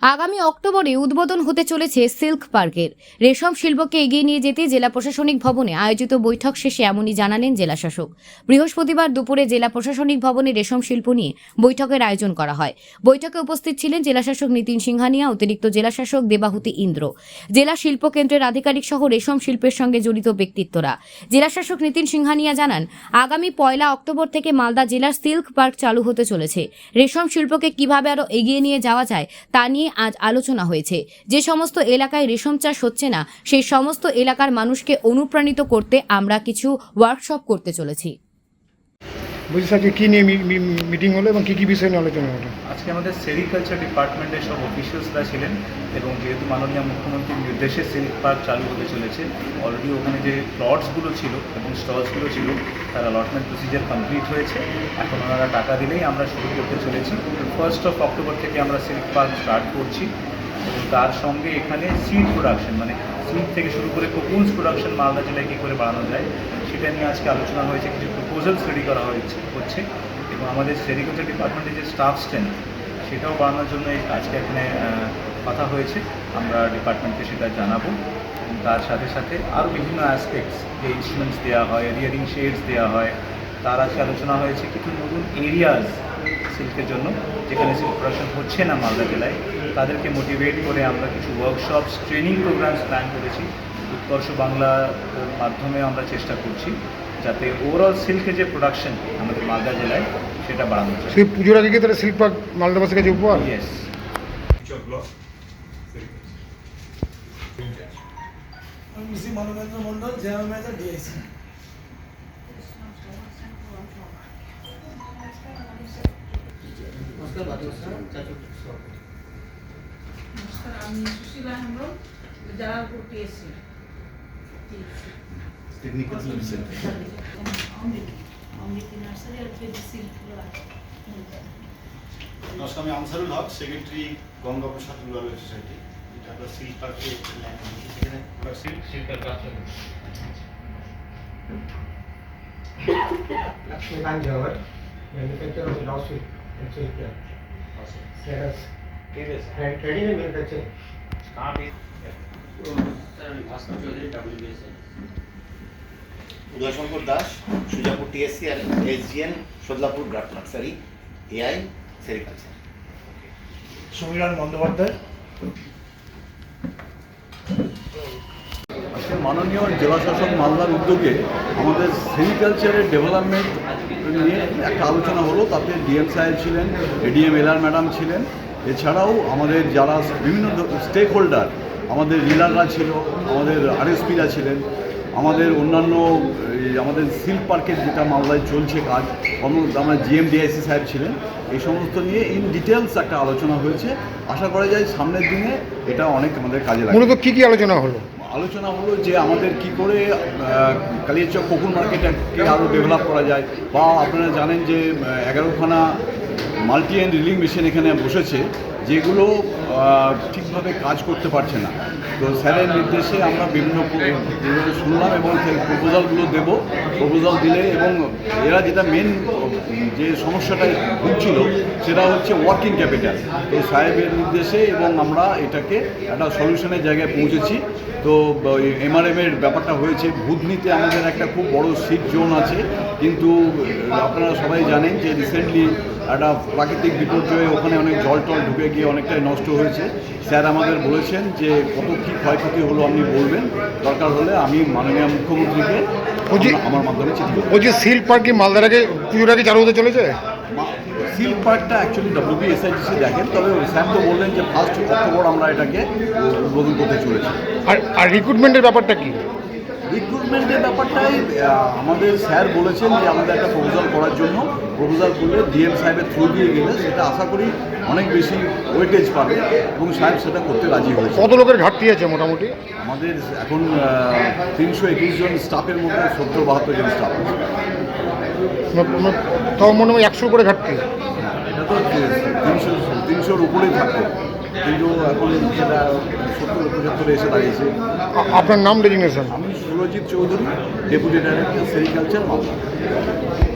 আগামী অক্টোবরে উদ্বোধন হতে চলেছে সিল্ক পার্কের। রেশম শিল্পকে এগিয়ে নিয়ে যেতে জেলা প্রশাসনিক ভবনে আয়োজিত বৈঠক শেষে এমনই জানালেন জেলাশাসক। বৃহস্পতিবার দুপুরে জেলা প্রশাসনিক ভবনে রেশম শিল্প নিয়ে বৈঠকের আয়োজন করা হয়। বৈঠকে উপস্থিত ছিলেন জেলাশাসক নীতিন সিংহানিয়া, অতিরিক্ত জেলাশাসক দেবাহুতি ইন্দ্র। জেলা শিল্প কেন্দ্রের আধিকারিক সহ রেশম শিল্পের সঙ্গে জড়িত ব্যক্তিত্বরা। জেলাশাসক নীতিন সিংহানিয়া জানান, আগামী পয়লা অক্টোবর থেকে মালদা জেলার সিল্ক পার্ক চালু হতে চলেছে। রেশম শিল্পকে কীভাবে আরও এগিয়ে নিয়ে যাওয়া যায় তা নিয়ে আজ আলোচনা হয়েছে। যে সমস্ত এলাকায় রেশম চাষ হচ্ছে না, সেই সমস্ত এলাকার মানুষকে অনুপ্রাণিত করতে আমরা কিছু ওয়ার্কশপ করতে চলেছি। বলছি আজকে কী নিয়ে মিটিং হলো এবং কী কী বিষয় নিয়ে আলোচনা হলো? আজকে আমাদের সেরিকালচার ডিপার্টমেন্টের সব অফিসিয়ালসরা ছিলেন এবং যেহেতু মাননীয় মুখ্যমন্ত্রীর নির্দেশে সিল্ক পার্ক চালু হতে চলেছে অলরেডি ওখানে যে প্লটসগুলো ছিল এবং স্টলসগুলো ছিল, তার অ্যালটমেন্ট প্রসিজার কমপ্লিট হয়েছে। এখন ওনারা টাকা দিলেই আমরা শুরু করতে চলেছি। ফার্স্ট অফ অক্টোবর থেকে আমরা সিল্ক পার্ক স্টার্ট করছি। তার সঙ্গে এখানে সিড প্রোডাকশন মানে সিড থেকে শুরু করে কোকুন্স প্রোডাকশন মালদা জেলায় কী করে বাড়ানো যায়, সেটা নিয়ে আজকে আলোচনা হয়েছে, কিছু প্রপোজালস রেডি করা হয়েছে, হচ্ছে। এবং আমাদের সেরিকালচার ডিপার্টমেন্টের যে স্টাফ স্ট্রেন্থ সেটাও বাড়ানোর জন্য আজকে এখানে কথা হয়েছে। আমরা ডিপার্টমেন্টকে সেটা জানাব। তার সাথে সাথে আরও বিভিন্ন অ্যাসপেক্টস যে ইনস্ট্রুমেন্টস দেওয়া হয় রিয়ারিং শেডস দেওয়া হয় তার আজকে আলোচনা হয়েছে কিছু নতুন এরিয়াজ সিল্কের জন্য যেখানে সিল্ক প্রোডাকশন হচ্ছে না মালদা জেলায়। তাদেরকে মোটিভেট করে আমরা কিছু ওয়ার্কশপস ট্রেনিং প্রোগ্রামস প্ল্যান করেছি। উৎকর্ষ বাংলার মাধ্যমে আমরা চেষ্টা করছি যাতে ওভারঅল সিল্কের যে প্রোডাকশন আমাদের মালদা জেলায় সেটা বাড়ানো যায়। সেই পুজোর আগে তাহলে শিল্প মালদাবাসীর কাছে উপহার? ইয়েস আমি Manabendra Mondal general manager DIC নমস্কার আমি সুশীলা হেমব্রম জালালপুর টিএসসি অমৃতি নার্সারি আর কেজিসি নমস্কার আমি Ansarul Haque secretary Ganga Prasad rural society এটা আমরা সিল্ক পার্কে ল্যান্ড নিয়েছি সেখানে আমরা সিল্ক সিল্কের কাজ চালু Lakshmikant Jawar, manufacturer of manufacturing. Udayshankar Das Sujapur TSC R SGN Sadlapur graft nursery AI sericulture Samiran Bandyopadhyay মাননীয় জেলাশাসক মালদার উদ্যোগে আমাদের সেরিকালচারের ডেভেলপমেন্ট একটা আলোচনা হলো, তাতে ডিএম সাহেব ছিলেন, এডিএম এলআর ম্যাডাম ছিলেন। এছাড়াও আমাদের যারা বিভিন্ন স্টেক হোল্ডার আমাদের রিলাররা ছিল, আমাদের আরএসপিরা ছিলেন, আমাদের অন্যান্য আমাদের সিল্ক পার্কের যেটা মালদায় চলছে কাজ আমার জিএম ডিআইসি সাহেব ছিলেন, এই সমস্ত নিয়ে ইন ডিটেলস একটা আলোচনা হয়েছে। আশা করা যায় সামনের দিনে এটা অনেক আমাদের কাজে লাগে মূলত কী কী আলোচনা হলো? আলোচনা হলো যে আমাদের কি করে কালিয়াচক কোকুন মার্কেটকে আরও ডেভেলপ করা যায়, বা আপনারা জানেন যে এগারোখানা মাল্টি অ্যান্ড রিলিং মেশিন এখানে বসেছে, যেগুলো ঠিকভাবে কাজ করতে পারছে না। তো স্যারের নির্দেশে আমরা বিভিন্ন শুনলাম এবং প্রপোজালগুলো দেব প্রপোজাল দিলে এবং এরা যেটা মেন যে সমস্যাটাই হচ্ছিল সেটা হচ্ছে ওয়ার্কিং ক্যাপিটাল তো সাহেবের নির্দেশে এবং আমরা এটাকে একটা সলিউশনের জায়গায় পৌঁছেছি। তো এমআরএম এর ব্যাপারটা হয়েছে বুধনিতে আমাদের একটা খুব বড় সিট জোন আছে। কিন্তু আপনারা সবাই জানেন যে রিসেন্টলি একটা প্রাকৃতিক বিপর্যয়ে ওখানে অনেক জল টল ঢুকে গিয়ে অনেকটাই নষ্ট হয়েছে। স্যার আমাদের বলেছেন যে কত কী ক্ষয়ক্ষতি হলো আপনি বলবেন। দরকার হলে আমি মাননীয় মুখ্যমন্ত্রীকে আমার- মাধ্যমে চিঠি ওই যে সিল্ক পার্ক কি মালদার আগে পুজোর আগে চালু হতে চলেছে? সিল্ক পার্কটা অ্যাকচুয়ালি ডব্লিউবি এসআইডিসি দেখেন তবে স্যার তো বললেন যে ফার্স্ট অক্টোবর আমরা এটাকে উদ্বোধন করতে চলেছি। আর আর রিক্রুটমেন্টের ব্যাপারটা কি? রিক্রুটমেন্টের ব্যাপারটাই আমাদের স্যার বলেছেন যে আমাদের একটা প্রপোজাল করার জন্য। প্রপোজাল করলে ডিএম সাহেবের থ্রু দিয়ে গেলে সেটা আশা করি অনেক বেশি ওয়েটেজ পাবে এবং সাহেব সেটা করতে রাজি হয়েছে। কত লোকের ঘাটতি আছে মোটামুটি? আমাদের এখন তিনশো একুশ জন স্টাফের মধ্যে সত্তর বাহাত্তর জন স্টাফ আছে। তাও মনে হয় একশো করে ঘাটতি। এটা তো তিনশো তিনশোর উপরেই থাকতো কিন্তু এখন সেটা সত্তর পঁচাত্তরে এসে দাঁড়িয়েছে। আপনার নাম ডেজিগনেশন? আমি Surajit Chowdhury deputy director sericulture Malda